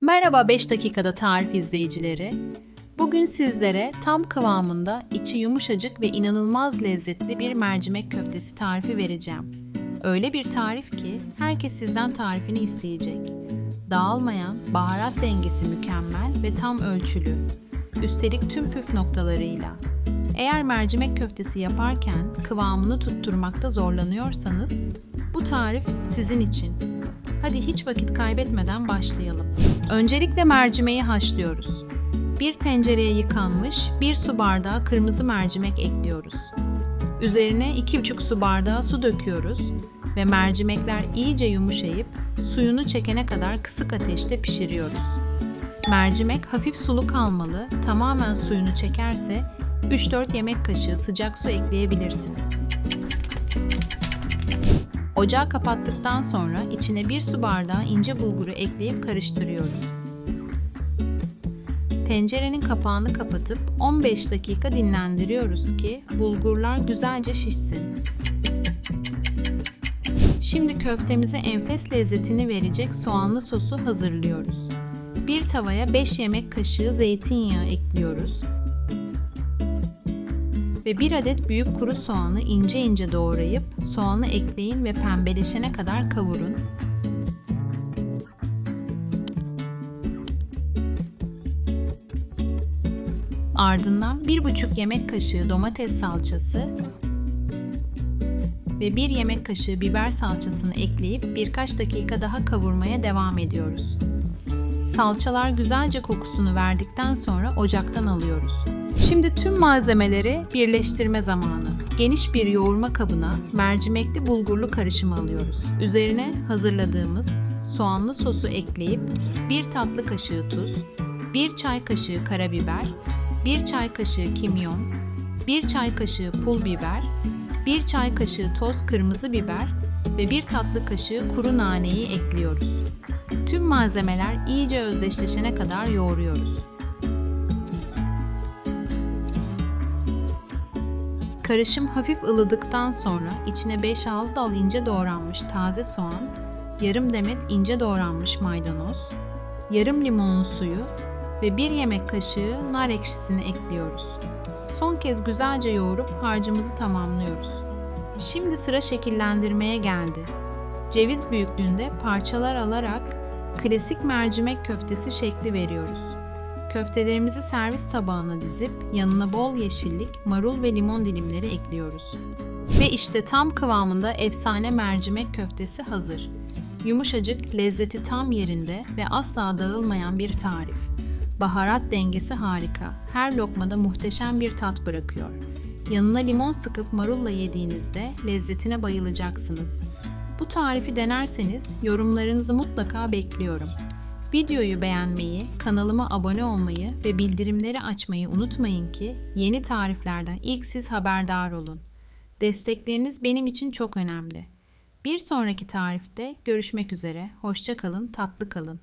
Merhaba 5 dakikada tarif izleyicileri. Bugün sizlere tam kıvamında, içi yumuşacık ve inanılmaz lezzetli bir mercimek köftesi tarifi vereceğim. Öyle bir tarif ki herkes sizden tarifini isteyecek. Dağılmayan, baharat dengesi mükemmel ve tam ölçülü. Üstelik tüm püf noktalarıyla. Eğer mercimek köftesi yaparken kıvamını tutturmakta zorlanıyorsanız bu tarif sizin için. Hadi hiç vakit kaybetmeden başlayalım. Öncelikle mercimeği haşlıyoruz. Bir tencereye yıkanmış 1 su bardağı kırmızı mercimek ekliyoruz. Üzerine 2,5 su bardağı su döküyoruz ve mercimekler iyice yumuşayıp suyunu çekene kadar kısık ateşte pişiriyoruz. Mercimek hafif sulu kalmalı, tamamen suyunu çekerse 3-4 yemek kaşığı sıcak su ekleyebilirsiniz. Ocağı kapattıktan sonra içine bir su bardağı ince bulguru ekleyip karıştırıyoruz. Tencerenin kapağını kapatıp 15 dakika dinlendiriyoruz ki bulgurlar güzelce şişsin. Şimdi köftemize enfes lezzetini verecek soğanlı sosu hazırlıyoruz. Bir tavaya 5 yemek kaşığı zeytinyağı ekliyoruz ve bir adet büyük kuru soğanı ince ince doğrayıp soğanı ekleyin ve pembeleşene kadar kavurun. Ardından 1,5 yemek kaşığı domates salçası ve 1 yemek kaşığı biber salçasını ekleyip birkaç dakika daha kavurmaya devam ediyoruz. Salçalar güzelce kokusunu verdikten sonra ocaktan alıyoruz. Şimdi tüm malzemeleri birleştirme zamanı. Geniş bir yoğurma kabına mercimekli bulgurlu karışımı alıyoruz. Üzerine hazırladığımız soğanlı sosu ekleyip 1 tatlı kaşığı tuz, 1 çay kaşığı karabiber, 1 çay kaşığı kimyon, 1 çay kaşığı pul biber, 1 çay kaşığı toz kırmızı biber ve 1 tatlı kaşığı kuru naneyi ekliyoruz. Tüm malzemeler iyice özdeşleşene kadar yoğuruyoruz. Karışım hafif ılıdıktan sonra içine 5-6 dal ince doğranmış taze soğan, yarım demet ince doğranmış maydanoz, yarım limonun suyu ve 1 yemek kaşığı nar ekşisini ekliyoruz. Son kez güzelce yoğurup harcımızı tamamlıyoruz. Şimdi sıra şekillendirmeye geldi. Ceviz büyüklüğünde parçalar alarak klasik mercimek köftesi şekli veriyoruz. Köftelerimizi servis tabağına dizip yanına bol yeşillik, marul ve limon dilimleri ekliyoruz. Ve işte tam kıvamında efsane mercimek köftesi hazır. Yumuşacık, lezzeti tam yerinde ve asla dağılmayan bir tarif. Baharat dengesi harika. Her lokmada muhteşem bir tat bırakıyor. Yanına limon sıkıp marulla yediğinizde lezzetine bayılacaksınız. Bu tarifi denerseniz yorumlarınızı mutlaka bekliyorum. Videoyu beğenmeyi, kanalıma abone olmayı ve bildirimleri açmayı unutmayın ki yeni tariflerden ilk siz haberdar olun. Destekleriniz benim için çok önemli. Bir sonraki tarifte görüşmek üzere. Hoşça kalın, tatlı kalın.